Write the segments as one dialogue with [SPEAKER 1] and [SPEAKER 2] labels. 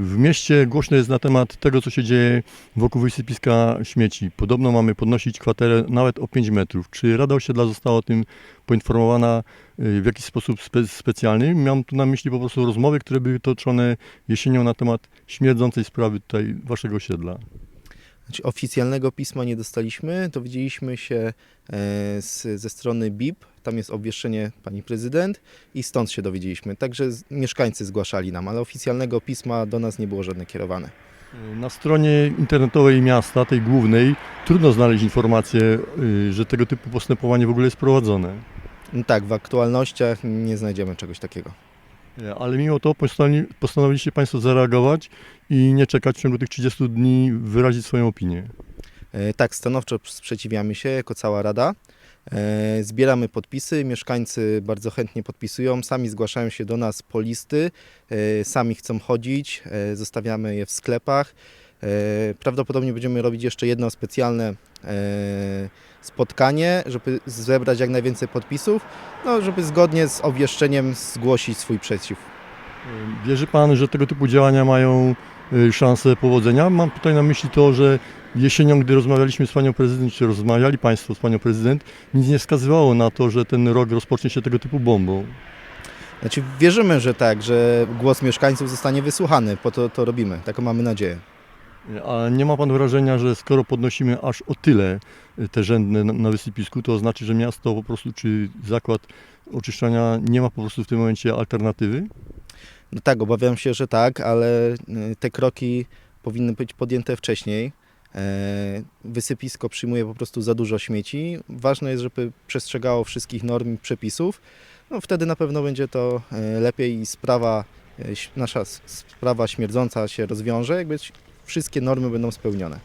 [SPEAKER 1] W mieście głośno jest na temat tego, co się dzieje wokół wysypiska śmieci. Podobno mamy podnosić kwaterę nawet o 5 metrów. Czy Rada Osiedla została o tym poinformowana y, w jakiś sposób spe specjalny? Mam tu na myśli po prostu rozmowy, które były toczone jesienią na temat śmierdzącej sprawy tutaj waszego osiedla.
[SPEAKER 2] Znaczy, oficjalnego pisma nie dostaliśmy, dowiedzieliśmy się e, z, ze strony BIP, tam jest obwieszczenie pani prezydent i stąd się dowiedzieliśmy. Także z, mieszkańcy zgłaszali nam, ale oficjalnego pisma do nas nie było żadne kierowane.
[SPEAKER 1] Na stronie internetowej miasta, tej głównej, trudno znaleźć informację, y, że tego typu postępowanie w ogóle jest prowadzone.
[SPEAKER 2] No tak, w aktualnościach nie znajdziemy czegoś takiego.
[SPEAKER 1] Ale mimo to postanowi- postanowiliście Państwo zareagować i nie czekać w ciągu tych 30 dni, wyrazić swoją opinię.
[SPEAKER 2] E, Tak, stanowczo sprzeciwiamy się jako cała Rada. E, Zbieramy podpisy, mieszkańcy bardzo chętnie podpisują, sami zgłaszają się do nas po listy, e, sami chcą chodzić, zostawiamy je w sklepach. E, Prawdopodobnie będziemy robić jeszcze jedno specjalne e, spotkanie, żeby zebrać jak najwięcej podpisów, no, żeby zgodnie z obwieszczeniem zgłosić swój przeciw.
[SPEAKER 1] E, Wierzy Pan, że tego typu działania mają y, szansę powodzenia? Mam tutaj na myśli to, że jesienią, gdy rozmawialiśmy z Panią Prezydent, czy rozmawiali Państwo z Panią Prezydent, nic nie wskazywało na to, że ten rok rozpocznie się tego typu bombą.
[SPEAKER 2] Znaczy, wierzymy, że tak, że głos mieszkańców zostanie wysłuchany, po to to robimy, taką mamy nadzieję.
[SPEAKER 1] A nie ma Pan wrażenia, że skoro podnosimy aż o tyle y, te rzędne na- wysypisku, to znaczy, że miasto po prostu, czy zakład oczyszczania nie ma po prostu w tym momencie alternatywy?
[SPEAKER 2] No tak, obawiam się, że tak, ale y, te kroki powinny być podjęte wcześniej. E, Wysypisko przyjmuje po prostu za dużo śmieci. Ważne jest, żeby przestrzegało wszystkich norm i przepisów. No, wtedy na pewno będzie to e, lepiej i sprawa, e, nasza sprawa śmierdząca się rozwiąże, jakby wszystkie normy będą spełnione.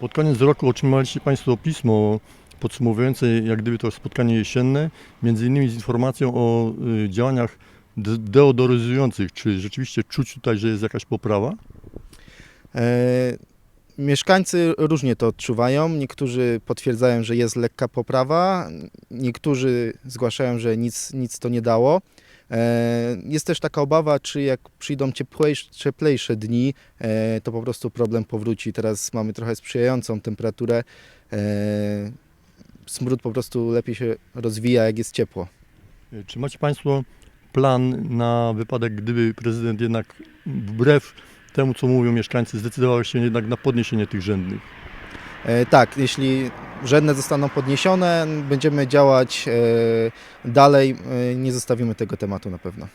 [SPEAKER 1] Pod koniec roku otrzymaliście Państwo pismo podsumowujące jak gdyby to spotkanie jesienne, między innymi z informacją o y, działaniach de- deodoryzujących. Czy rzeczywiście czuć tutaj, że jest jakaś poprawa?
[SPEAKER 2] E, Mieszkańcy różnie to odczuwają. Niektórzy potwierdzają, że jest lekka poprawa, niektórzy zgłaszają, że nic, nic to nie dało. E, Jest też taka obawa, czy jak przyjdą cieplejsze, cieplejsze dni, e, to po prostu problem powróci. Teraz mamy trochę sprzyjającą temperaturę. E, Smród po prostu lepiej się rozwija, jak jest ciepło.
[SPEAKER 1] Czy macie Państwo plan na wypadek, gdyby prezydent jednak wbrew temu, co mówią mieszkańcy, zdecydował się jednak na podniesienie tych rzędnych?
[SPEAKER 2] Tak, jeśli rzędne zostaną podniesione, będziemy działać e, dalej. E, Nie zostawimy tego tematu na pewno.